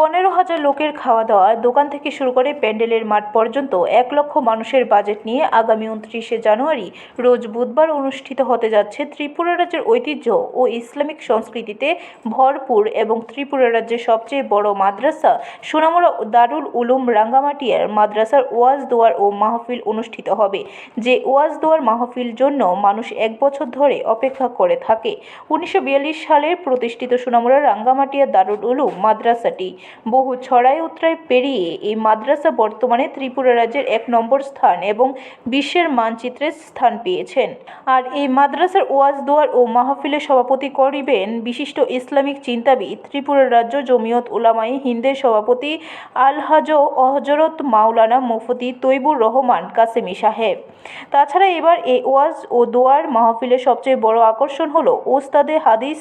পনেরো হাজার লোকের খাওয়া দাওয়া দোকান থেকে শুরু করে প্যান্ডেলের মাঠ পর্যন্ত এক লক্ষ মানুষের বাজেট নিয়ে আগামী উনত্রিশে জানুয়ারি রোজ বুধবার অনুষ্ঠিত হতে যাচ্ছে ত্রিপুরা রাজ্যের ঐতিহ্য ও ইসলামিক সংস্কৃতিতে ভরপুর এবং ত্রিপুরা রাজ্যের সবচেয়ে বড় মাদ্রাসা সোনামুড়া দারুল উলুম রাঙ্গামাটিয়ার মাদ্রাসার ওয়াজ দোয়ার ও মাহফিল অনুষ্ঠিত হবে, যে ওয়াজ দোয়ার মাহফিল জন্য মানুষ এক বছর ধরে অপেক্ষা করে থাকে। উনিশশো বিয়াল্লিশ সালের প্রতিষ্ঠিত সোনামুড়া রাঙ্গামাটিয়া দারুল উলুম মাদ্রাসাটি বহু ছড়াই উতরাই পেরিয়ে এই মাদ্রাসা বর্তমানে ত্রিপুরা রাজ্যের এক নম্বর স্থান এবং বিশ্বের মানচিত্রে স্থান পেয়েছেন। আর এই মাদ্রাসার ওয়াজ দোয়ার ও মাহফিলে সভাপতি করিবেন বিশিষ্ট ইসলামিক চিন্তাবিদ ত্রিপুরা রাজ্য জমিয়ত উলামাই হিন্দের সভাপতি আলহাজ হজরত মাওলানা মুফতি তৈবুর রহমান কাসেমি সাহেব। তাছাড়া এবার এই ওয়াজ ও দোয়ার মাহফিলের সবচেয়ে বড় আকর্ষণ হলো ওস্তাদে হাদিস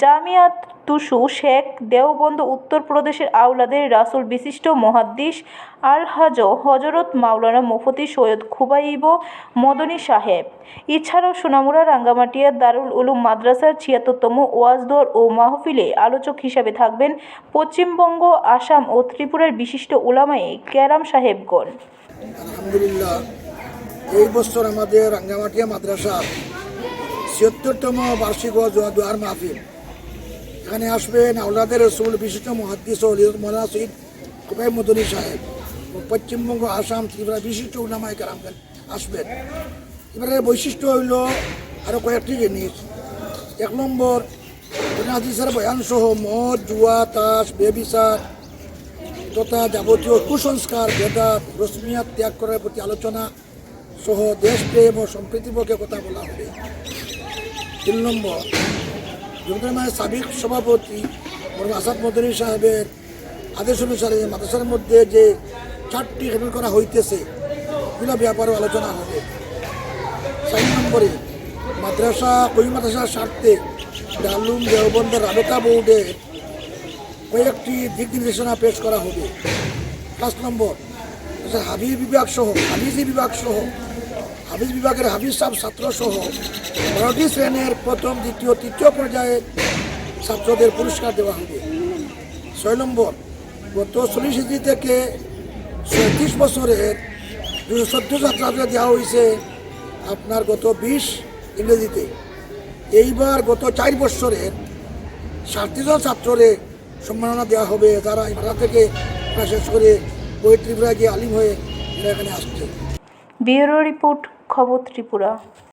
জামিয়াত তুসু শেখ দেওবন্দ উত্তরপ্রদেশের আউলাদের রাসুল বিশিষ্ট মহাদ্দিস আলহাজ হজরত মাওলানা মুফতি সৈয়দ খুবাইব মদনী সাহেব। এছাড়াও সোনামুড়া, রাঙ্গামাটিয়া, দারুল উলুম মাদ্রাসার ছিয়াত্তরতম ওয়াজদোর ও মাহফিলে আলোচক হিসাবে থাকবেন পশ্চিমবঙ্গ, আসাম ও ত্রিপুরার বিশিষ্ট উলামায়ে ক্যারাম সাহেবগণ। এই বছর আমাদের রাঙ্গামাটিয়া মাদ্রাসার ছিয়াত্তরতম বার্ষিক দোয়ার মাহফিল এখানে আসবেন আউলাদের রসুল, বিশিষ্ট মহাদ্দিস ও মৌলানা সঈদ কুবাই মদনী সাহেব, পশ্চিমবঙ্গ, আসাম, ত্রিপুরা বিশিষ্ট উলামায় কারাম আসবেন। এবারে বৈশিষ্ট্য হইল আরও কয়েকটি জিনিস। এক নম্বর হাদিসের বয়ান সহ মদ, জুয়া, তাস, বেবিচার তথা যাবতীয় কুসংস্কার, বেদাত রশ্মিয়াত ত্যাগ করার প্রতি আলোচনা সহ দেশপ্রেম ও সম্প্রীতির পক্ষে কথা বলা হবে। তিন নম্বর জমিদার সাবেক সভাপতি আসাদ মদনী সাহেবের আদেশ অনুসারে মাদ্রাসার মধ্যে যে চারটি গঠন করা হইতেছে এগুলো ব্যাপারে আলোচনা হবে। চার নম্বরে, মাদ্রাসা ওই মাদ্রাসার স্বার্থে ডালুম দেওবন্দের রাবেতা বোর্ডের কয়েকটি দিক নির্দেশনা পেশ করা হবে। পাঁচ নম্বর হাবিজ বিভাগ সহ হাবিজি বিভাগ সহ হাবিজ বিভাগের হাবিজ সাহ ছাত্র সহ বারোটি শ্রেণির প্রথম, দ্বিতীয়, তৃতীয় পর্যায়ে ছাত্রদের পুরস্কার দেওয়া হবে। ছয় নম্বর, গত চল্লিশ ইঞ্চি থেকে ছয়ত্রিশ বছরের দুশো চোদ্দ ছাত্রদের দেওয়া হয়েছে আপনার গত বিশ ইংরেজিতে। এইবার গত চার বছরের ষাটজন ছাত্ররে সম্মাননা দেওয়া হবে। যারা এই থেকে শেষ করে বই গিয়ে আলিম হয়ে এখানে আসছে। ব্যুরো রিপোর্ট খবর ত্রিপুরা